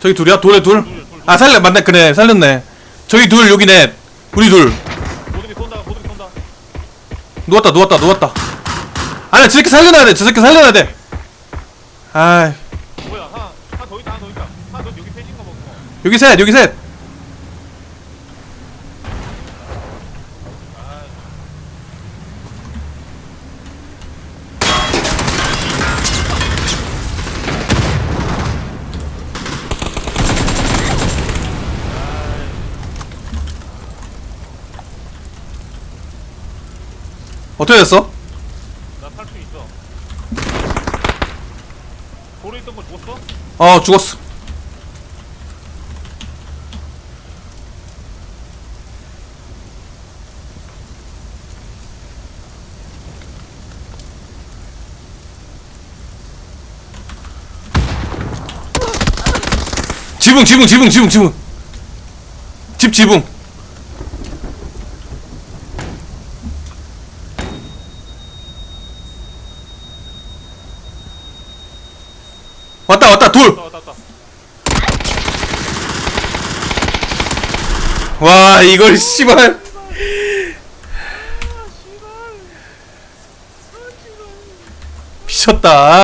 저기 둘이야? 돌에 둘? 아 살려 맞네. 그래 살렸네. 저기 둘 여기 넷. 우리 둘. 쏜다. 쏜다. 누웠다 누웠다 누웠다. 아니야 저 새끼 살려놔야 돼저 새끼 살려놔야 돼. 아이. 뭐야? 하나 하나 더 있다 하나 더 있다. 하나 더 여기 패진가 보고 여기 셋 여기 셋 어떻게 됐어? 나살 수 있어 돌에 있던 거 죽었어? 어 죽었어 지붕 지붕 지붕 지붕 지붕 집 지붕 왔다 왔다 돌 왔다 왔다 왔다. 와 이걸 씨발. 미쳤다